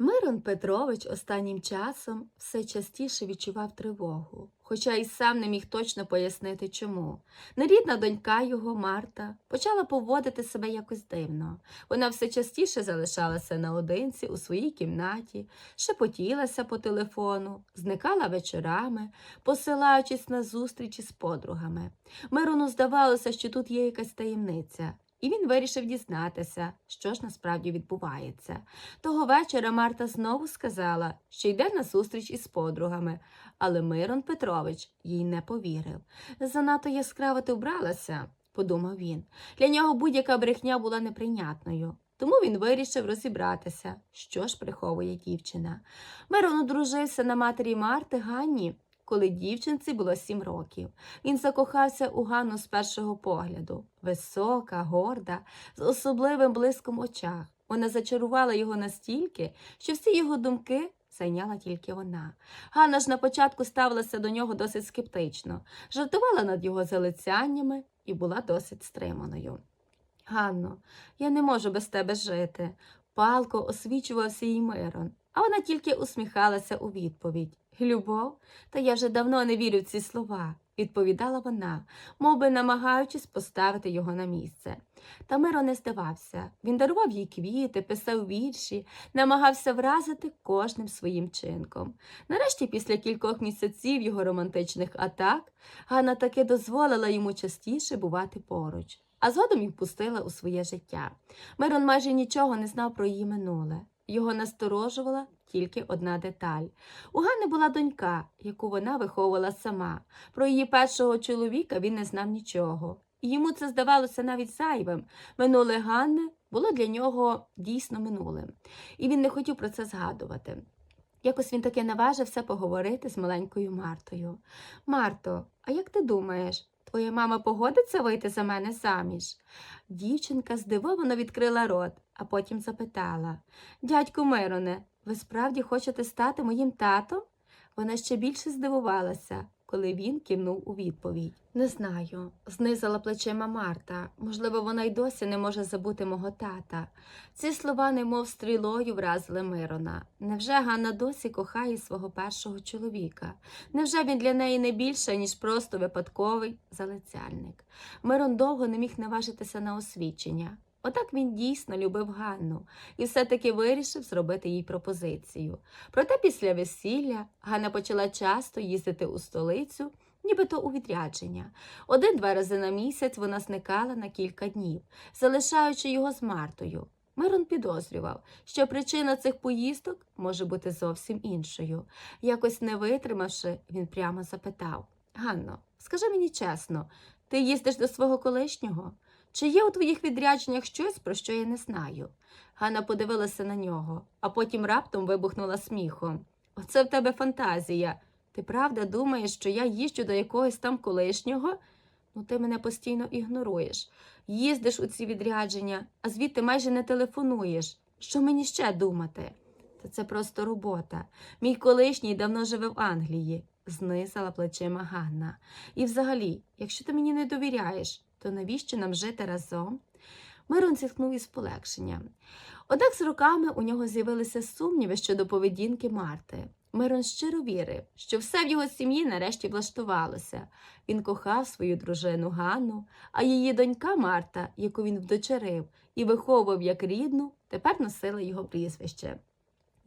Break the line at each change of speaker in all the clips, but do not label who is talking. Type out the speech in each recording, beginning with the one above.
Мирон Петрович останнім часом все частіше відчував тривогу, хоча й сам не міг точно пояснити чому. Нерідна донька його, Марта, почала поводити себе якось дивно. Вона все частіше залишалася наодинці у своїй кімнаті, шепотілася по телефону, зникала вечорами, посилаючись на зустрічі з подругами. Мирону здавалося, що тут є якась таємниця. І він вирішив дізнатися, що ж насправді відбувається. Того вечора Марта знову сказала, що йде на зустріч із подругами, але Мирон Петрович їй не повірив. Занадто яскраво ти вбралася, подумав він. Для нього будь-яка брехня була неприйнятною. Тому він вирішив розібратися, що ж приховує дівчина. Мирон одружився на матері Марти Ганні, коли дівчинці було сім років. Він закохався у Ганну з першого погляду. Висока, горда, з особливим блиском очах. Вона зачарувала його настільки, що всі його думки зайняла тільки вона. Ганна ж на початку ставилася до нього досить скептично, жартувала над його залицяннями і була досить стриманою. Ганно, я не можу без тебе жити. Палко освічувався їй мирон, а вона тільки усміхалася у відповідь. Любов? Та я вже давно не вірю в ці слова, відповідала вона, мов би намагаючись поставити його на місце. Та Миро не здавався. Він дарував їй квіти, писав вірші, намагався вразити кожним своїм чинком. Нарешті, після кількох місяців його романтичних атак, Ганна таки дозволила йому частіше бувати поруч, а згодом їх пустила у своє життя. Мирон майже нічого не знав про її минуле. Його насторожувала тільки одна деталь. У Ганни була донька, яку вона виховувала сама. Про її першого чоловіка він не знав нічого. І йому це здавалося навіть зайвим. Минуле Ганни було для нього дійсно минулим, і він не хотів про це згадувати. Якось він таки наважився поговорити з маленькою Мартою. Марто, а як ти думаєш, твоя мама погодиться вийти за мене заміж? Дівчинка здивовано відкрила рот, а потім запитала Дядьку Мироне, ви справді хочете стати моїм татом? Вона ще більше здивувалася, коли він кивнув у відповідь. Не знаю, знизала плечима Марта. Можливо, вона й досі не може забути мого тата. Ці слова, немов стрілою, вразили Мирона. Невже Ганна досі кохає свого першого чоловіка? Невже він для неї не більше, ніж просто випадковий залицяльник? Мирон довго не міг наважитися на освічення. Отак він дійсно любив Ганну і все-таки вирішив зробити їй пропозицію. Проте після весілля Ганна почала часто їздити у столицю, нібито у відрядження. Один-два рази на місяць вона зникала на кілька днів, залишаючи його з Мартою. Мирон підозрював, що причина цих поїздок може бути зовсім іншою. Якось не витримавши, він прямо запитав Ганно, скажи мені чесно, ти їздиш до свого колишнього? Чи є у твоїх відрядженнях щось, про що я не знаю? Ганна подивилася на нього, а потім раптом вибухнула сміхом. Оце в тебе фантазія. Ти правда думаєш, що я їжджу до якогось там колишнього? Ну, ти мене постійно ігноруєш. Їздиш у ці відрядження, а звідти майже не телефонуєш. Що мені ще думати? Та це просто робота. Мій колишній давно живе в Англії, знизала плечима Ганна. І взагалі, якщо ти мені не довіряєш, то навіщо нам жити разом? Мирон зітхнув із полегшенням. Однак з роками у нього з'явилися сумніви щодо поведінки Марти. Мирон щиро вірив, що все в його сім'ї нарешті влаштувалося. Він кохав свою дружину Ганну, а її донька Марта, яку він вдочерив і виховував як рідну, тепер носила його прізвище.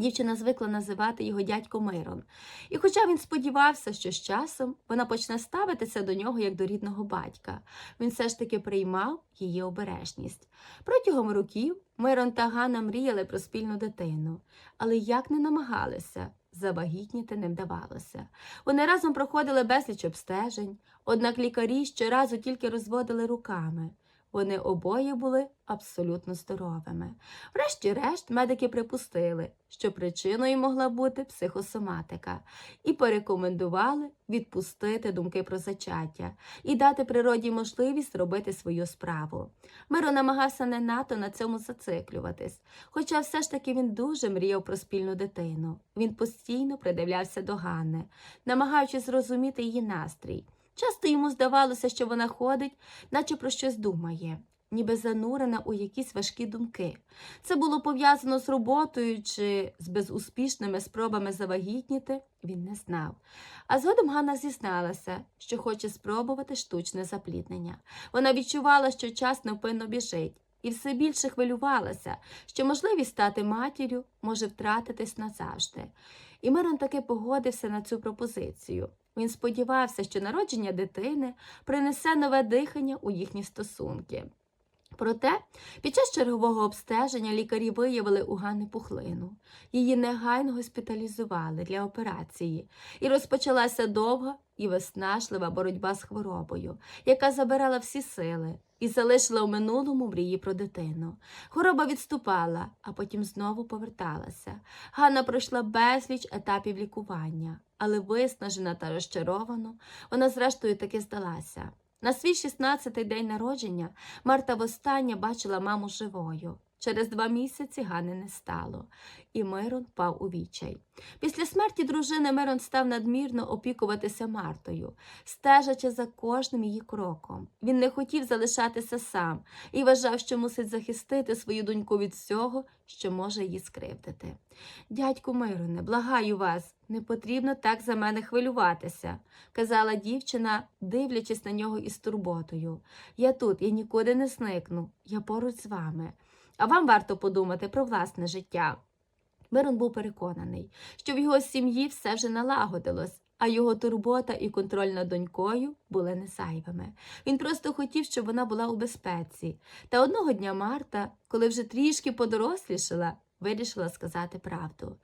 Дівчина звикла називати його дядько Мирон. І хоча він сподівався, що з часом вона почне ставитися до нього як до рідного батька, він все ж таки приймав її обережність. Протягом років Мирон та Ганна мріяли про спільну дитину, але як не намагалися, завагітніти не вдавалося. Вони разом проходили безліч обстежень, однак лікарі щоразу тільки розводили руками. Вони обоє були абсолютно здоровими. Врешті-решт медики припустили, що причиною могла бути психосоматика, і порекомендували відпустити думки про зачаття і дати природі можливість робити свою справу. Миро намагався не надто на цьому зациклюватись, хоча все ж таки він дуже мріяв про спільну дитину. Він постійно придивлявся до Ганни, намагаючись зрозуміти її настрій. Часто йому здавалося, що вона ходить, наче про щось думає. ніби занурена у якісь важкі думки. Це було пов'язано з роботою чи з безуспішними спробами завагітніти, він не знав. А згодом Ганна зізналася, що хоче спробувати штучне запліднення. Вона відчувала, що час невпинно біжить, і все більше хвилювалася, що можливість стати матір'ю може втратитись назавжди. І Мирон таки погодився на цю пропозицію. Він сподівався, що народження дитини принесе нове дихання у їхні стосунки. Проте, під час чергового обстеження лікарі виявили у Ганни пухлину. Її негайно госпіталізували для операції, і розпочалася довга і виснажлива боротьба з хворобою, яка забирала всі сили і залишила у минулому мрії про дитину. Хвороба відступала, а потім знову поверталася. Ганна пройшла безліч етапів лікування, але виснажена та розчарована, вона зрештою таки здалася. На свій 16-й день народження Марта востаннє бачила маму живою. Через два місяці Гани не стало, і Мирон впав у відчай. Після смерті дружини Мирон став надмірно опікуватися Мартою, стежачи за кожним її кроком. Він не хотів залишатися сам і вважав, що мусить захистити свою доньку від всього, що може її скривдити. Дядьку Мироне, благаю вас, не потрібно так за мене хвилюватися, казала дівчина, дивлячись на нього із турботою. Я тут, я нікуди не зникну, я поруч з вами. А вам варто подумати про власне життя. Мирон був переконаний, що в його сім'ї все вже налагодилось, а його турбота і контроль над донькою були не зайвими. Він просто хотів, щоб вона була у безпеці. Та одного дня Марта, коли вже трішки подорослішала, вирішила сказати правду.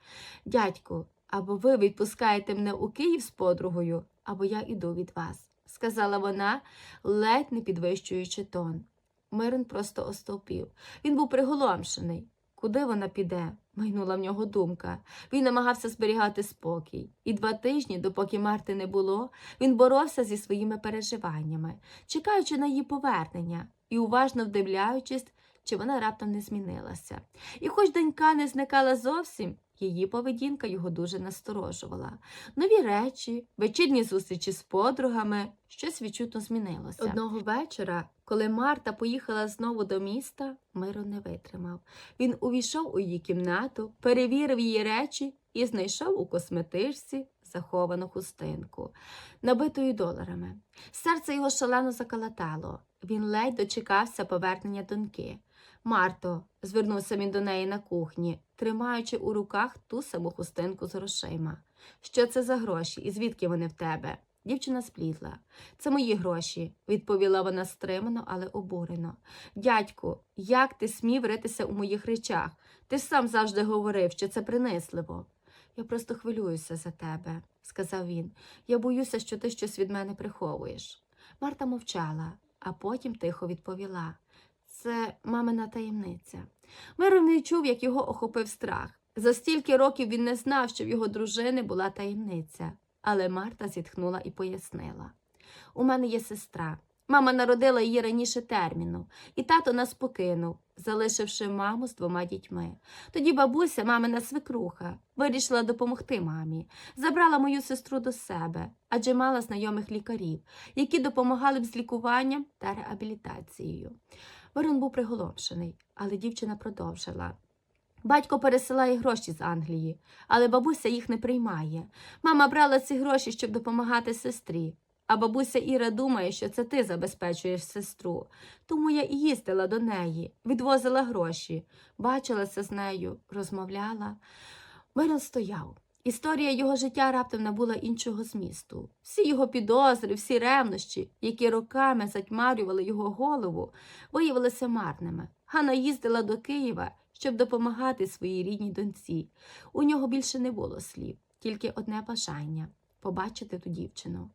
Дядьку, або ви відпускаєте мене у Київ з подругою, або я іду від вас, сказала вона, ледь не підвищуючи тон. Мирон просто остовпів. Він був приголомшений. Куди вона піде? майнула в нього думка. Він намагався зберігати спокій. І два тижні, допоки Марти не було, він боровся зі своїми переживаннями, чекаючи на її повернення і уважно вдивляючись, чи вона раптом не змінилася. І хоч донька не зникала зовсім, її поведінка його дуже насторожувала. Нові речі, вечірні зустрічі з подругами, щось відчутно змінилося. Одного вечора, коли Марта поїхала знову до міста, Миро не витримав. Він увійшов у її кімнату, перевірив її речі і знайшов у косметичці заховану хустинку, набитою доларами. Серце його шалено закалатало. Він ледь дочекався повернення доньки. Марто, звернувся він до неї на кухні, тримаючи у руках ту саму хустинку з грошима. Що це за гроші і звідки вони в тебе? Дівчина сплітла. Це мої гроші, відповіла вона стримано, але обурено. Дядьку, як ти смів ритися у моїх речах? Ти ж сам завжди говорив, що це принизливо. Я просто хвилююся за тебе, сказав він. Я боюся, що ти щось від мене приховуєш. Марта мовчала, а потім тихо відповіла. Це мамина таємниця. Мирон не чув, як його охопив страх. За стільки років він не знав, що в його дружини була таємниця. Але Марта зітхнула і пояснила. У мене є сестра. Мама народила її раніше терміну, і тато нас покинув, залишивши маму з двома дітьми. Тоді бабуся, мамина свекруха, вирішила допомогти мамі, забрала мою сестру до себе, адже мала знайомих лікарів, які допомагали б з лікуванням та реабілітацією. Мирон був приголомшений, але дівчина продовжила. Батько пересилає гроші з Англії, але бабуся їх не приймає. Мама брала ці гроші, щоб допомагати сестрі. А бабуся Іра думає, що це ти забезпечуєш сестру. Тому я і їздила до неї, відвозила гроші, бачилася з нею, розмовляла. Мирон стояв. Історія його життя раптом набула іншого змісту. Всі його підозри, всі ревнощі, які роками затьмарювали його голову, виявилися марними. Ганна їздила до Києва, щоб допомагати своїй рідній доньці. У нього більше не було слів, тільки одне бажання побачити ту дівчину.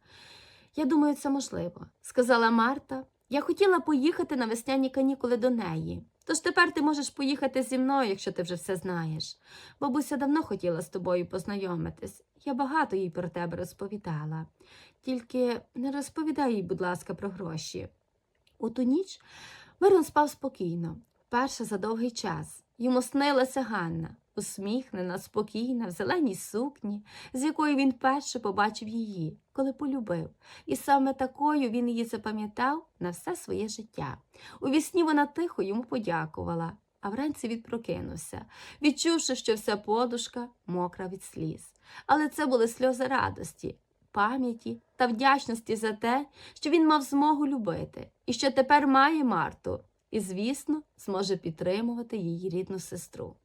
Я думаю, це можливо, сказала Марта. Я хотіла поїхати на весняні канікули до неї. Тож тепер ти можеш поїхати зі мною, якщо ти вже все знаєш. Бабуся давно хотіла з тобою познайомитись. Я багато їй про тебе розповідала. Тільки не розповідай їй, будь ласка, про гроші. У ту ніч Мирон спав спокійно, вперше за довгий час. Йому снилася Ганна. Усміхнена, спокійна, в зеленій сукні, з якою він перше побачив її, коли полюбив, і саме такою він її запам'ятав на все своє життя. У вісні вона тихо йому подякувала, а вранці відпрокинувся, відчувши, що вся подушка мокра від сліз. Але це були сльози радості, пам'яті та вдячності за те, що він мав змогу любити, і що тепер має Марту, і, звісно, зможе підтримувати її рідну сестру.